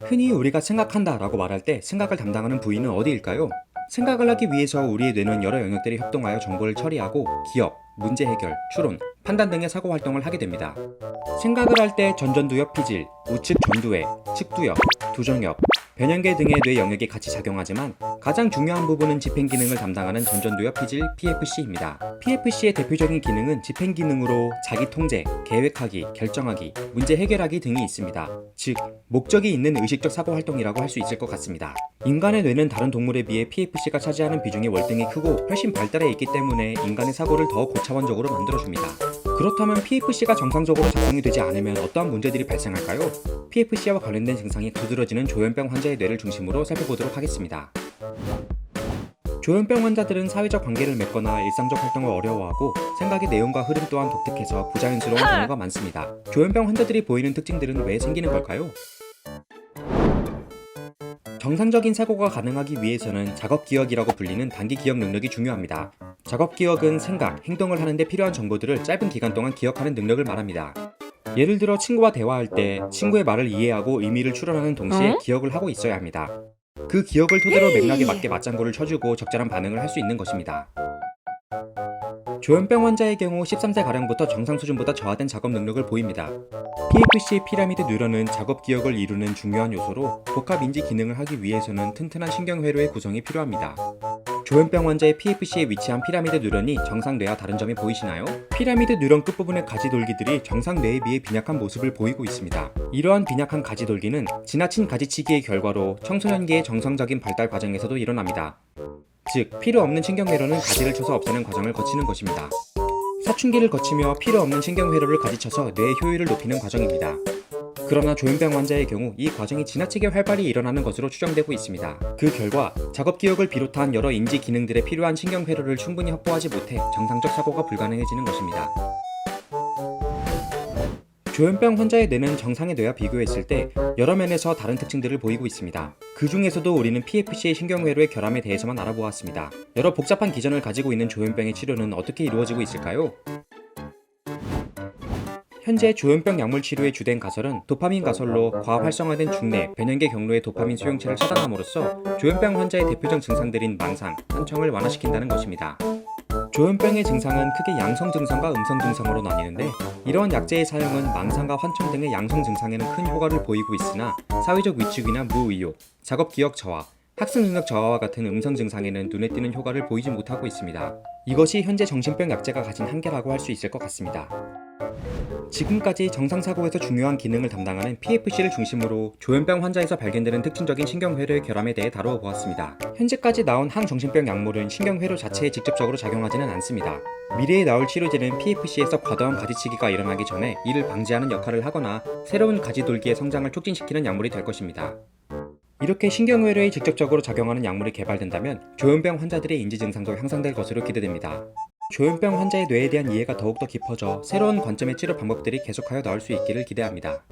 흔히 우리가 생각한다 라고 말할 때 생각을 담당하는 부위는 어디일까요? 생각을 하기 위해서 우리의 뇌는 여러 영역들이 협동하여 정보를 처리하고 기억, 문제 해결, 추론, 판단 등의 사고 활동을 하게 됩니다. 생각을 할 때 전전두엽 피질, 우측 전두회, 측두엽, 두정엽, 변형계 등의 뇌 영역이 같이 작용하지만 가장 중요한 부분은 집행 기능을 담당하는 전전두엽 피질 PFC입니다. PFC의 대표적인 기능은 집행 기능으로 자기 통제, 계획하기, 결정하기, 문제 해결하기 등이 있습니다. 즉, 목적이 있는 의식적 사고 활동이라고 할 수 있을 것 같습니다. 인간의 뇌는 다른 동물에 비해 PFC가 차지하는 비중이 월등히 크고 훨씬 발달해 있기 때문에 인간의 사고를 더 고차원적으로 만들어줍니다. 그렇다면 PFC가 정상적으로 작동이 되지 않으면 어떠한 문제들이 발생할까요? PFC와 관련된 증상이 두드러지는 조현병 환자의 뇌를 중심으로 살펴보도록 하겠습니다. 조현병 환자들은 사회적 관계를 맺거나 일상적 활동을 어려워하고 생각의 내용과 흐름 또한 독특해서 부자연스러운 경우가 많습니다. 조현병 환자들이 보이는 특징들은 왜 생기는 걸까요? 정상적인 사고가 가능하기 위해서는 작업 기억이라고 불리는 단기 기억 능력이 중요합니다. 작업 기억은 생각, 행동을 하는데 필요한 정보들을 짧은 기간 동안 기억하는 능력을 말합니다. 예를 들어 친구와 대화할 때 친구의 말을 이해하고 의미를 추론하는 동시에 어? 기억을 하고 있어야 합니다. 그 기억을 토대로 맥락에 맞게 맞장구를 쳐주고 적절한 반응을 할 수 있는 것입니다. 조현병 환자의 경우 13세가량부터 정상 수준보다 저하된 작업 능력을 보입니다. PFC 피라미드 뉴런은 작업 기억을 이루는 중요한 요소로 복합 인지 기능을 하기 위해서는 튼튼한 신경회로의 구성이 필요합니다. 조현병 환자의 PFC에 위치한 피라미드 뉴런이 정상 뇌와 다른 점이 보이시나요? 피라미드 뉴런 끝부분의 가지 돌기들이 정상 뇌에 비해 빈약한 모습을 보이고 있습니다. 이러한 빈약한 가지 돌기는 지나친 가지치기의 결과로 청소년기의 정상적인 발달 과정에서도 일어납니다. 즉, 필요 없는 신경회로는 가지를 쳐서 없애는 과정을 거치는 것입니다. 사춘기를 거치며 필요 없는 신경회로를 가지쳐서 뇌의 효율을 높이는 과정입니다. 그러나 조현병 환자의 경우 이 과정이 지나치게 활발히 일어나는 것으로 추정되고 있습니다. 그 결과 작업 기억을 비롯한 여러 인지 기능들에 필요한 신경 회로를 충분히 확보하지 못해 정상적 사고가 불가능해지는 것입니다. 조현병 환자의 뇌는 정상의 뇌와 비교했을 때 여러 면에서 다른 특징들을 보이고 있습니다. 그 중에서도 우리는 PFC의 신경회로의 결함에 대해서만 알아보았습니다. 여러 복잡한 기전을 가지고 있는 조현병의 치료는 어떻게 이루어지고 있을까요? 현재 조현병 약물 치료의 주된 가설은 도파민 가설로 과활성화된 중뇌, 변형계 경로의 도파민 수용체를 차단함으로써 조현병 환자의 대표적 증상들인 망상, 한청을 완화시킨다는 것입니다. 조현병의 증상은 크게 양성 증상과 음성 증상으로 나뉘는데 이러한 약제의 사용은 망상과 환청 등의 양성 증상에는 큰 효과를 보이고 있으나 사회적 위축이나 무의욕, 작업 기억 저하, 학습 능력 저하와 같은 음성 증상에는 눈에 띄는 효과를 보이지 못하고 있습니다. 이것이 현재 정신병 약제가 가진 한계라고 할 수 있을 것 같습니다. 지금까지 정상사고에서 중요한 기능을 담당하는 PFC를 중심으로 조현병 환자에서 발견되는 특징적인 신경회로의 결함에 대해 다루어 보았습니다. 현재까지 나온 항정신병 약물은 신경회로 자체에 직접적으로 작용하지는 않습니다. 미래에 나올 치료제는 PFC에서 과도한 가지치기가 일어나기 전에 이를 방지하는 역할을 하거나 새로운 가지돌기의 성장을 촉진시키는 약물이 될 것입니다. 이렇게 신경회로에 직접적으로 작용하는 약물이 개발된다면 조현병 환자들의 인지 증상도 향상될 것으로 기대됩니다. 조현병 환자의 뇌에 대한 이해가 더욱더 깊어져 새로운 관점의 치료 방법들이 계속하여 나올 수 있기를 기대합니다.